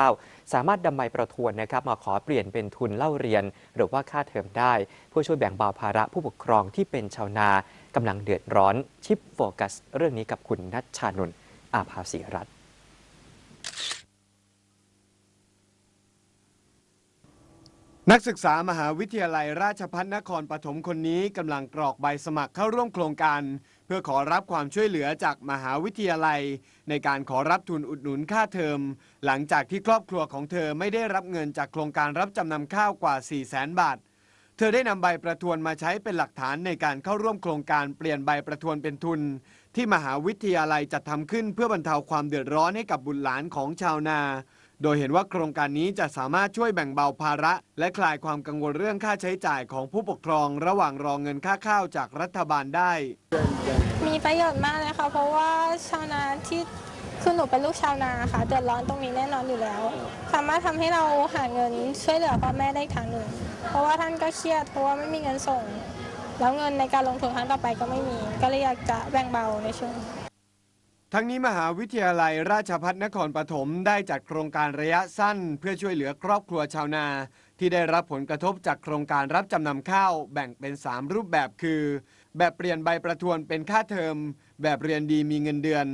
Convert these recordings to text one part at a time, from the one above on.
ข้าวสามารถนำใบประทวนนะครับมาขอเปลี่ยนเป็นทุนเล่าเรียน หรือว่าค่าเทอมได้ เพื่อช่วยแบ่งเบาภาระผู้ปกครองที่เป็นชาวนากำลังเดือดร้อนชิปโฟกัส เรื่องนี้กับคุณนัชชานนท์อาภาสีรัตน์นักศึกษามหาวิทยาลัยราชภัฏนครปฐมคนนี้กำลังกรอกใบสมัครเข้าร่วมโครงการ เพื่อขอรับความช่วยเหลือจากมหาวิทยาลัย ในการขอรับทุนอุดหนุนค่าเทอม หลังจากที่ครอบครัวของเธอไม่ได้รับเงินจากโครงการรับจำนำข้าวกว่า 4 0 0แสนบาท เธอได้นำใบประทวนมาใช้เป็นหลักฐานในการเข้าร่วมโครงการเปลี่ยนใบประทวนเป็นทุน ที่มหาวิทยาลัยจัดทำขึ้นเพื่อบรรเทาความเดือดร้อนให้กับบุตรหลานของชาวนา โดยเห็นว่าโครงการนี้จะสามารถช่วยแบ่งเบาภาระ และคลายความกังวลเรื่องค่าใช้จ่ายของผู้ปกครอง ระหว่างรอเงินค่าข้าวจากรัฐบาลได้ มีประโยชน์มากเลยค่ะเพราะว่าชาวนาที่คือหนูเป็นลูกชาวนาค่ะเดือดร้อนตรงนี้แน่นอนอยู่แล้ว สามารถทำให้เราหาเงินช่วยเหลือพ่อแม่ได้ทางหนึ่ง เพราะว่าท่านก็เครียดเพราะว่าไม่มีเงินส่ง แล้วเงินในการลงทุนครั้งต่อไปก็ไม่มี ก็เลยอยากจะแบ่งเบาในช่วง ทั้งนี้มหาวิทยาลัยราชภัฏนครปฐมได้จัดโครงการระยะสั้น เพื่อช่วยเหลือครอบครัวชาวนา ที่ได้รับผลกระทบจากโครงการรับจำนำข้าวแบ่งเป็น 3 รูปแบบคือ แบบเปลี่ยนใบประทวนเป็นค่าเทอม แบบเรียนดีมีเงินเดือน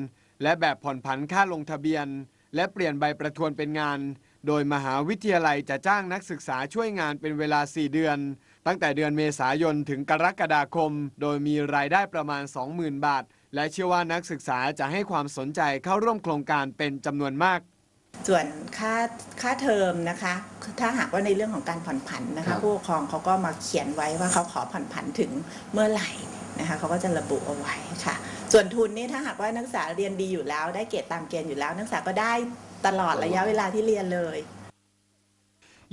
และแบบผ่อนผันค่าลงทะเบียน และเปลี่ยนใบประทวนเป็นงาน โดยมหาวิทยาลัยจะจ้างนักศึกษาช่วยงานเป็นเวลา 4 เดือน ตั้งแต่เดือนเมษายนถึงกรกฎาคม โดยมีรายได้ประมาณ 20,000 บาท และเชื่อว่านักศึกษาจะให้ความสนใจเข้าร่วมโครงการเป็นจำนวนมาก ส่วนค่าค่าเทอมนะคะ ถ้าหากว่าในเรื่องของการผ่อนผันนะครัคะบ ผู้ปกครองเขาก็มาเขียนไว้ว่าเขาขอผ่อนผันถึงเมื่อไหร่นะคะเขาก็จะระบุเอาไว้ค่ะ ส่วนทุนนี่ถ้าหากว่านักศึกษาเรียนดีอยู่แล้ว ได้เกรดตามเกณฑ์อยู่แล้ว นักศึกษาก็ได้ตลอดระยะเวลาที่เรียนเลย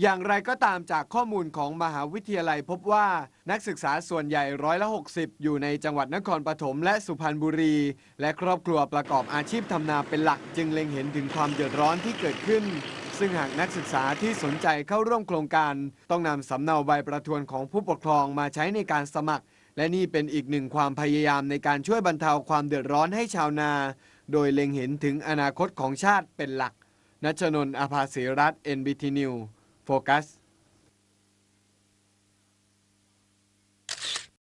อย่างไรก็ตามจากข้อมูลของมหาวิทยาลัยพบว่านักศึกษาส่วนใหญ่ร้อยละ 60 อยู่ในจังหวัดนครปฐมและสุพรรณบุรี และครอบครัวประกอบอาชีพทำนาเป็นหลักจึงเล็งเห็นถึงความเดือดร้อนที่เกิดขึ้น ซึ่งหากนักศึกษาที่สนใจเข้าร่วมโครงการ ต้องนำสำเนาใบประทวนของผู้ปกครองมาใช้ในการสมัคร และนี่เป็นอีกหนึ่งความพยายามในการช่วยบรรเทาความเดือดร้อนให้ชาวนา โดยเล็งเห็นถึงอนาคตของชาติเป็นหลักนัชนน์อาภาศิรัตน์ NBT News โฟกัส